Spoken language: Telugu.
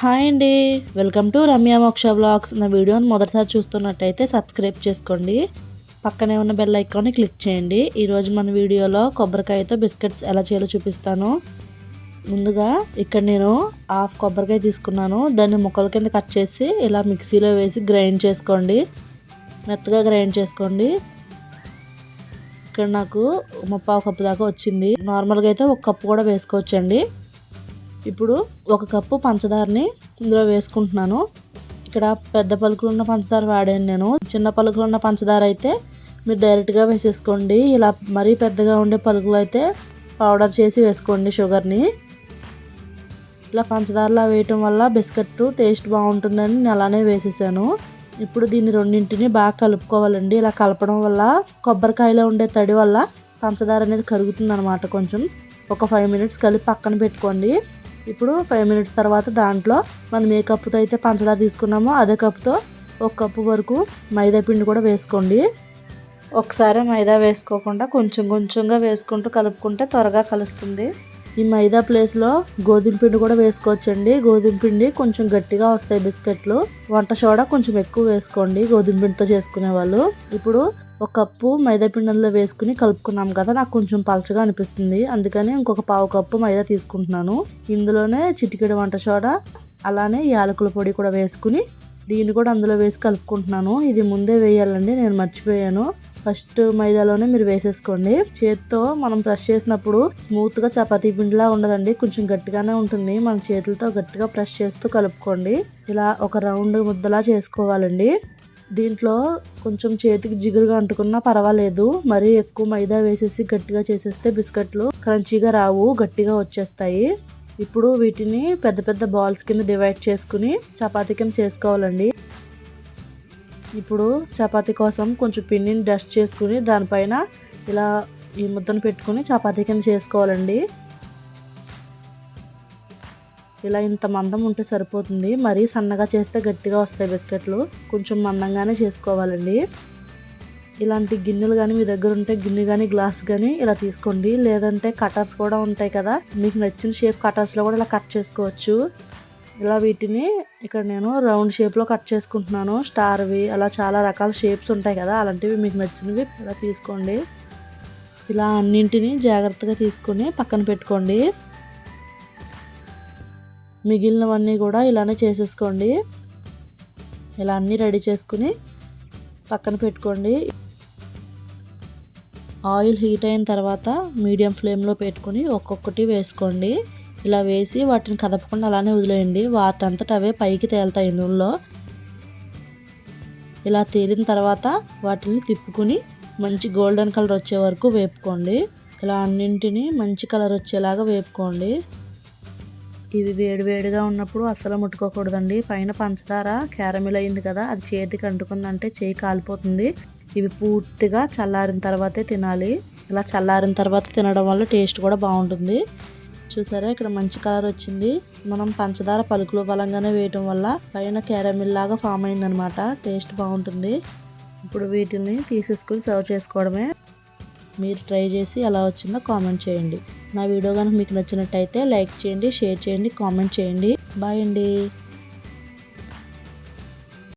హాయ్ అండి. వెల్కమ్ టు రమ్య మోక్ష బ్లాగ్స్. నా వీడియోని మొదటిసారి చూస్తున్నట్టయితే సబ్స్క్రైబ్ చేసుకోండి. పక్కనే ఉన్న బెల్ ఐకాన్ని క్లిక్ చేయండి. ఈరోజు మన వీడియోలో కొబ్బరికాయతో బిస్కెట్స్ ఎలా చేయాలో చూపిస్తాను. ముందుగా ఇక్కడ నేను హాఫ్ కొబ్బరికాయ తీసుకున్నాను. దాన్ని ముక్కల కింద కట్ చేసి ఇలా మిక్సీలో వేసి గ్రైండ్ చేసుకోండి. మెత్తగా గ్రైండ్ చేసుకోండి. ఇక్కడ నాకు ముప్పావు కప్పు దాకా వచ్చింది. నార్మల్గా అయితే ఒక కప్పు కూడా వేసుకోవచ్చండి. ఇప్పుడు ఒక కప్పు పంచదారని ఇందులో వేసుకుంటున్నాను. ఇక్కడ పెద్ద పలుకులు ఉన్న పంచదార వాడాను నేను. చిన్న పలుకులు ఉన్న పంచదార అయితే మీరు డైరెక్ట్గా వేసేసుకోండి. ఇలా మరీ పెద్దగా ఉండే పలుకులు అయితే పౌడర్ చేసి వేసుకోండి షుగర్ని ఇలా పంచదారలా వేయటం వల్ల బిస్కెట్ టేస్ట్ బాగుంటుందని నేను అలానే వేసేసాను. ఇప్పుడు దీన్ని రెండింటిని బాగా కలుపుకోవాలండి. ఇలా కలపడం వల్ల కొబ్బరికాయలో ఉండే తడి వల్ల పంచదార అనేది కరుగుతుంది అనమాట కొంచెం. ఒక ఫైవ్ మినిట్స్ కలిపి పక్కన పెట్టుకోండి. ఇప్పుడు ఫైవ్ మినిట్స్ తర్వాత దాంట్లో మనం ఏ కప్పుతో అయితే పంచదార తీసుకున్నామో అదే కప్పుతో ఒక కప్పు వరకు మైదా పిండి కూడా వేసుకోండి. ఒకసారి మైదా వేసుకోకుండా కొంచెం కొంచెంగా వేసుకుంటూ కలుపుకుంటే త్వరగా కలుస్తుంది. ఈ మైదా ప్లేస్లో గోధుమ పిండి కూడా వేసుకోవచ్చండి. గోధుమ పిండి కొంచెం గట్టిగా వస్తాయి బిస్కెట్లు. వంట సోడా కొంచెం ఎక్కువ వేసుకోండి గోధుమ పిండితో చేసుకునే వాళ్ళు. ఇప్పుడు ఒక కప్పు మైదా పిండి అందులో వేసుకుని కలుపుకున్నాం కదా నాకు కొంచెం పలచగా అనిపిస్తుంది. అందుకని ఇంకొక పావు కప్పు మైదా తీసుకుంటున్నాను. ఇందులోనే చిటికెడు వంట సోడా అలానే యాలకుల పొడి కూడా వేసుకుని దీన్ని కూడా అందులో వేసి కలుపుకుంటున్నాను. ఇది ముందే వేయాలండి నేను మర్చిపోయాను. ఫస్ట్ మైదాలోనే మీరు వేసేసుకోండి. చేతితో మనం ప్రెస్ చేసినప్పుడు స్మూత్గా చపాతీ పిండిలా ఉండదండి. కొంచెం గట్టిగానే ఉంటుంది. మన చేతులతో గట్టిగా ప్రెస్ చేస్తూ కలుపుకోండి. ఇలా ఒక రౌండ్ ముద్దలా చేసుకోవాలండి. దీంట్లో కొంచెం చేతికి జిగురుగా అంటుకున్నా పర్వాలేదు. మరీ ఎక్కువ మైదా వేసేసి గట్టిగా చేసేస్తే బిస్కెట్లు క్రంచీగా రావు గట్టిగా వచ్చేస్తాయి. ఇప్పుడు వీటిని పెద్ద పెద్ద బాల్స్ కింద డివైడ్ చేసుకుని చపాతీ కింద చేసుకోవాలండి. ఇప్పుడు చపాతి కోసం కొంచెం పిండిని డస్ట్ చేసుకుని దానిపైన ఇలా ఈ ముద్దను పెట్టుకుని చపాతీ కింద చేసుకోవాలండి. ఇలా ఇంత మందం ఉంటే సరిపోతుంది. మరీ సన్నగా చేస్తే గట్టిగా వస్తాయి బిస్కెట్లు. కొంచెం మందంగానే చేసుకోవాలండి. ఇలాంటి గిన్నెలు కానీ మీ దగ్గర ఉంటే గిన్నె కానీ గ్లాస్ కానీ ఇలా తీసుకోండి. లేదంటే కటర్స్ కూడా ఉంటాయి కదా మీకు నచ్చిన షేప్ కటర్స్లో కూడా ఇలా కట్ చేసుకోవచ్చు. ఇలా వీటిని ఇక్కడ నేను రౌండ్ షేప్లో కట్ చేసుకుంటున్నాను. స్టార్వి అలా చాలా రకాల షేప్స్ ఉంటాయి కదా అలాంటివి మీకు నచ్చినవి ఇలా తీసుకోండి. ఇలా అన్నింటినీ జాగ్రత్తగా తీసుకొని పక్కన పెట్టుకోండి. మిగిలినవన్నీ కూడా ఇలానే చేసేసుకోండి. ఇలా అన్నీ రెడీ చేసుకుని పక్కన పెట్టుకోండి. ఆయిల్ హీట్ అయిన తర్వాత మీడియం ఫ్లేమ్లో పెట్టుకుని ఒక్కొక్కటి వేసుకోండి. ఇలా వేసి వాటిని కదపకుండా అలానే వదిలేయండి. వాటంతట అవే పైకి తేలుతాయి నూనెలో ఇలా తేలిన తర్వాత వాటిని తిప్పుకుని మంచి గోల్డెన్ కలర్ వచ్చే వరకు వేపుకోండి. ఇలా అన్నింటినీ మంచి కలర్ వచ్చేలాగా వేపుకోండి. ఇవి వేడివేడిగా ఉన్నప్పుడు అస్సలు ముట్టుకోకూడదండి. పైన పంచదార క్యారమిల్ అయింది కదా అది చేతికి అంటుకుందంటే చేయి కాలిపోతుంది. ఇవి పూర్తిగా చల్లారిన తర్వాతే తినాలి. ఇలా చల్లారిన తర్వాత తినడం వల్ల టేస్ట్ కూడా బాగుంటుంది. చూసారా? ఇక్కడ మంచి కలర్ వచ్చింది. మనం పంచదార పలుకులు బలంగానే వేయటం వల్ల పైన క్యారమిల్ లాగా ఫామ్ అయిందనమాట టేస్ట్ బాగుంటుంది. ఇప్పుడు వీటిని తీసేసుకుని సర్వ్ చేసుకోవడమే. మీరు ట్రై చేసి ఎలా వచ్చిందో కామెంట్ చేయండి. నా వీడియో కనుక మీకు నచ్చినట్టయితే లైక్ చేయండి షేర్ చేయండి కామెంట్ చేయండి. బాయ్ అండి.